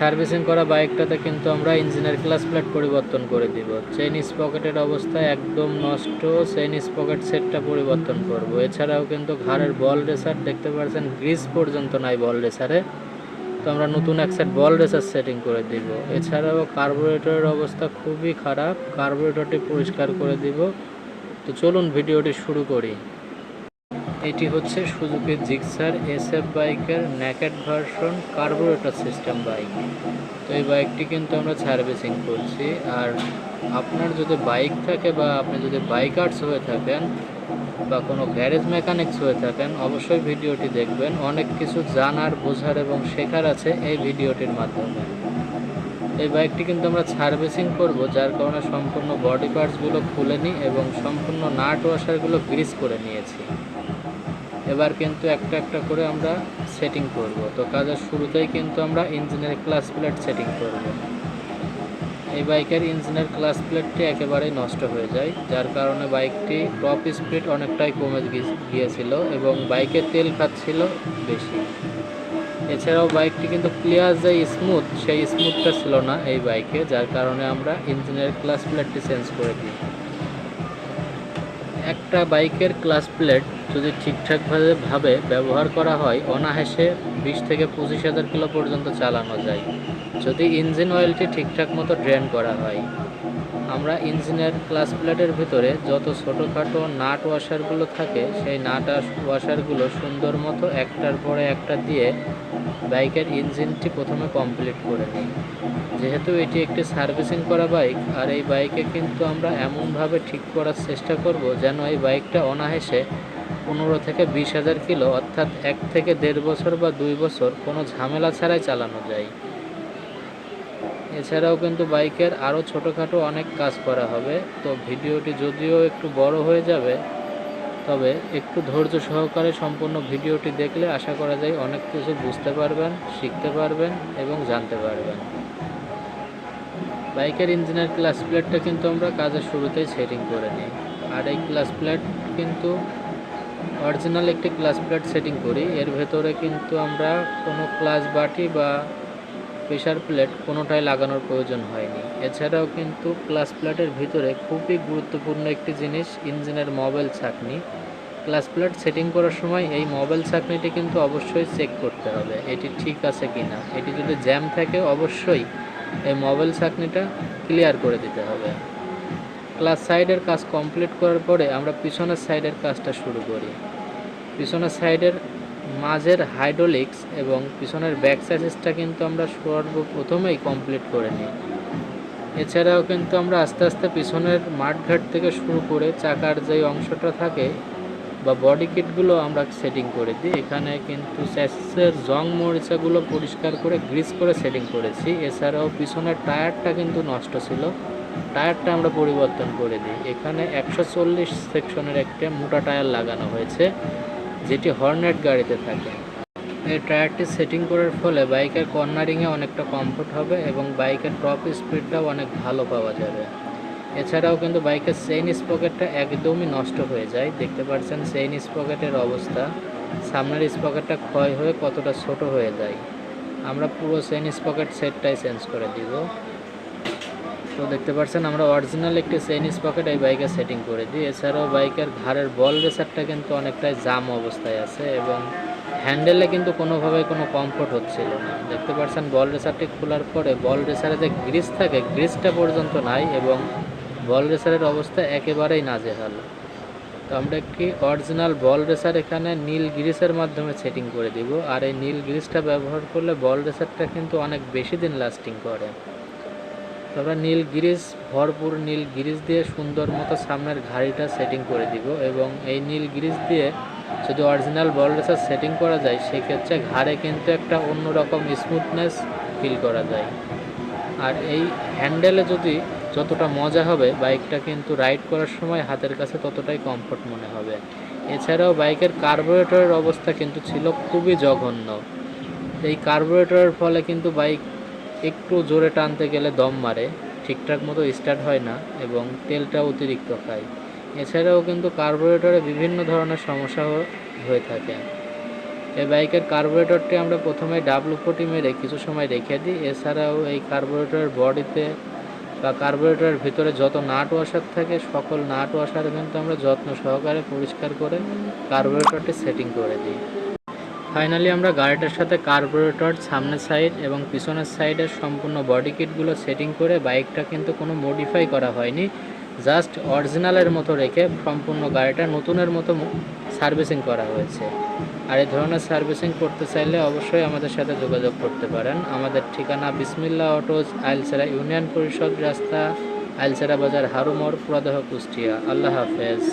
Servicing করা বাইকটাতে কিন্তু আমরা ইঞ্জিনের ক্লাস প্লেট পরিবর্তন করে দিব। চেইন স্পকেটের অবস্থা একদম নষ্ট চেইন স্পকেট সেটটা পরিবর্তন করব। এছাড়াও কিন্তু ঘাড়ের বল রেসার দেখতে পাচ্ছেন গ্রিস পর্যন্ত নাই বল রেসারে তো আমরা নতুন এক সেট বল রেসার সেটিং করে দিব। এছাড়াও কার্বোরেটরের অবস্থা খুবই খারাপ কার্বোরেটরটি পরিষ্কার করে দিব। তো চলুন ভিডিওটি শুরু করি। এটি হচ্ছে সুজুকি জিক্সার এসএফ বাইকের naked version carburettor system bike. তো এই বাইকটি কিন্তু আমরা সার্ভিসিং করছি। আর আপনার যদি বাইক থাকে বা আপনি যদি বাইকার্স হয়ে থাকেন বা কোনো গ্যারেজ মেকানিক্স হয়ে থাকেন, অবশ্যই ভিডিওটি দেখবেন। অনেক কিছু জানার, বোঝার এবং শেখার আছে এই ভিডিওটির মাধ্যমে। এই বাইকটি কিন্তু আমরা সার্ভিসিং করব, যার কারণে সম্পূর্ণ বডি পার্টসগুলো খুলে নিই এবং সম্পূর্ণ নাট ওয়াশারগুলো গ্রিস করে নিয়েছি। এবার কিন্তু একটা একটা করে আমরা সেটিং করব। তো কাজের শুরুতেই কিন্তু আমরা ইঞ্জিনের ক্লাস প্লেট সেটিং করব। এই বাইকের ইঞ্জিনের ক্লাস প্লেটটি একেবারেই নষ্ট হয়ে যায়, যার কারণে বাইকটি টপ স্পিড অনেকটাই কমে গিয়েছিল এবং বাইকের তেল খাচ্ছিল বেশি। এছাড়াও বাইকটি কিন্তু ক্লিয়ার যে স্মুথ সেই স্মুথটা ছিল না এই বাইকে, যার কারণে আমরা ইঞ্জিনের ক্লাস প্লেটটি চেঞ্জ করে দিই একটা বাইকের ক্লাস প্লেট যদি ঠিকঠাকভাবে ভাবে ব্যবহার করা হয়, অনায়াসে বিশ থেকে পঁচিশ হাজার কিলো পর্যন্ত চালানো যায়। যদি ইঞ্জিন অয়েলটি ঠিকঠাক মতো ড্রেন করা হয়। আমরা ইঞ্জিনের ক্লাস প্লেটের ভিতরে যত ছোটোখাটো নাট ওয়াশারগুলো থাকে, সেই নাট ওয়াশারগুলো সুন্দর মতো একটার পরে একটা দিয়ে বাইকের ইঞ্জিনটি প্রথমে কমপ্লিট করে নিই। যেহেতু এটি একটি সার্ভিসিং করা বাইক, আর এই বাইকে কিন্তু আমরা এমনভাবে ঠিক করার চেষ্টা করব যেন এই বাইকটা অনায়াসে পনেরো থেকে বিশ হাজার কিলো, অর্থাৎ এক থেকে দেড় বছর বা দুই বছর কোনো ঝামেলা ছাড়াই চালানো যায়। এছাড়াও কিন্তু বাইকের আরও ছোটোখাটো অনেক কাজ করা হবে। তো ভিডিওটি যদিও একটু বড় হয়ে যাবে, তবে একটু ধৈর্য সহকারে সম্পূর্ণ ভিডিওটি দেখলে আশা করা যায় অনেক কিছু বুঝতে পারবেন, শিখতে পারবেন এবং জানতে পারবেন। বাইকের ইঞ্জিনের ক্লাস প্লেটটা কিন্তু আমরা কাজের শুরুতেই সেটিং করে নিই। আর এই ক্লাস প্লেট কিন্তু অরিজিনাল একটি ক্লাস প্লেট সেটিং করি। এর ভেতরে কিন্তু আমরা কোনো ক্লাস বাটি বা প্রেশার প্লেট কোনোটাই লাগানোর প্রয়োজন হয়নি। এছাড়াও কিন্তু ক্লাস প্লেটের ভিতরে খুবই গুরুত্বপূর্ণ একটি জিনিস, ইঞ্জিনের মোবাইল ছাকনি। ক্লাস প্লেট সেটিং করার সময় এই মোবাইল ছাকনিটি কিন্তু অবশ্যই চেক করতে হবে, এটি ঠিক আছে কি না এটি যদি জ্যাম থাকে, অবশ্যই এই মোবাইল ছাকনিটা ক্লিয়ার করে দিতে হবে। ক্লাস সাইডের কাজ কমপ্লিট করার পরে আমরা পিছনের সাইডের কাজটা শুরু করি। পিছনের সাইডের মাঝের হাইড্রোলিক্স এবং পিছনের ব্যাক সাইজেসটা কিন্তু আমরা সর্বপ্রথমেই কমপ্লিট করে নিই। এছাড়াও কিন্তু আমরা আস্তে আস্তে পিছনের মাঠঘাট থেকে শুরু করে চাকার যে অংশটা থাকে বা বডি কিটগুলো আমরা সেটিং করে দিই। এখানে কিন্তু স্যাসের জং মরিচাগুলো পরিষ্কার করে গ্রিস করে সেটিং করেছি। এছাড়াও পিছনের টায়ারটা কিন্তু নষ্ট ছিল। টায়ারটা আমরা পরিবর্তন করে দিই। এখানে একশো চল্লিশ সেকশনের একটা মোটা টায়ার লাগানো হয়েছে। যেটি হর্নেট গাড়িতে থাকে। এই টায়ারটি সেটিং করার ফলে বাইকের কর্নারিংয়ে অনেকটা কমফোর্ট হবে এবং বাইকের টপ স্পিডটাও অনেক ভালো পাওয়া যাবে। এছাড়াও কিন্তু বাইকের চেইন স্পকেটটা একদমই নষ্ট হয়ে যায়। দেখতে পাচ্ছেন চেইন স্পকেটের অবস্থা। সামনের স্পকেটটা ক্ষয় হয়ে কতটা ছোট হয়ে যায়। আমরা পুরো চেইন স্পকেট সেটটাই চেঞ্জ করে দিব। তো দেখতে পাচ্ছেন আমরা অরিজিনাল একটি চেইন স্পকেট এই বাইকে সেটিং করে দিই। এছাড়াও বাইকের ঘাড়ের বল রেসারটা কিন্তু অনেকটাই জাম অবস্থায় আছে এবং হ্যান্ডেলে কিন্তু কোনোভাবে কোনো কমফোর্ট হচ্ছিল না। দেখতে পাচ্ছেন বল রেসারটি খোলার পরে বল রেসারে যে গ্রিস থাকে গ্রিসটা পর্যন্ত নাই এবং বল রেসারের অবস্থা একেবারেই নাজেহাল। তো আমরা একটি অরিজিনাল বল রেসার এখানে নীল গ্রিসের মাধ্যমে সেটিং করে দিব। আর এই নীল গ্রিসটা ব্যবহার করলে বল রেসারটা কিন্তু অনেক বেশি দিন লাস্টিং করে। তো আমরা নীল গ্রিস ভরপুর নীল গ্রিস দিয়ে সুন্দর মতো সামনের ঘাড়িটা সেটিং করে দিব এবং এই নীল গ্রিস দিয়ে যদি অরিজিনাল বল রেসার সেটিং করা যায়, সেক্ষেত্রে ঘাড়ে কিন্তু একটা অন্যরকম স্মুথনেস ফিল করা যায়। আর এই হ্যান্ডেলে যদি যতটা মজা হবে বাইকটা কিন্তু রাইড করার সময় হাতের কাছে ততটাই কমফোর্ট মনে হবে। এছাড়াও বাইকের কার্বোরেটরের অবস্থা কিন্তু ছিল খুবই জঘন্য। এই কার্বোরেটরের ফলে কিন্তু বাইক একটু জোরে টানতে গেলে দম মারে, ঠিকঠাক মতো স্টার্ট হয় না এবং তেলটা অতিরিক্ত খায়। এছাড়াও কিন্তু কার্বোরেটরে বিভিন্ন ধরনের সমস্যা হয়ে থাকে। এই বাইকের কার্বোরেটরটি আমরা প্রথমে ডাবলু পটি মেরে কিছু সময় রেখে দিই। এছাড়াও এই কার্বোরেটরের বডিতে বা কার্বোরেটরের ভিতরে যত নাট ওয়াশার থাকে, সকল নাট ওয়াশার কিন্তু আমরা যত্ন সহকারে পরিষ্কার করে কার্বোরেটরটি সেটিং করে দিই। ফাইনালি আমরা গাড়িটার সাথে কার্বোরেটর সামনের সাইড এবং পিছনের সাইডের সম্পূর্ণ বডি কিটগুলো সেটিং করে বাইকটা কিন্তু কোনো মডিফাই করা হয়নি। জাস্ট অরিজিনালের মতো রেখে সম্পূর্ণ গাড়িটা নতুনের মতো সার্ভিসিং করা হয়েছে। আর এই ধরনের সার্ভিসিং করতে চাইলে অবশ্যই আমাদের সাথে যোগাযোগ করতে পারেন। আমাদের ঠিকানা বিসমিল্লা অটোজ, আইলসেরা ইউনিয়ন পরিষদ, রাস্তা আইলসেরা বাজার হারুমোর পুরাদহ কুষ্টিয়া। আল্লাহ হাফেজ।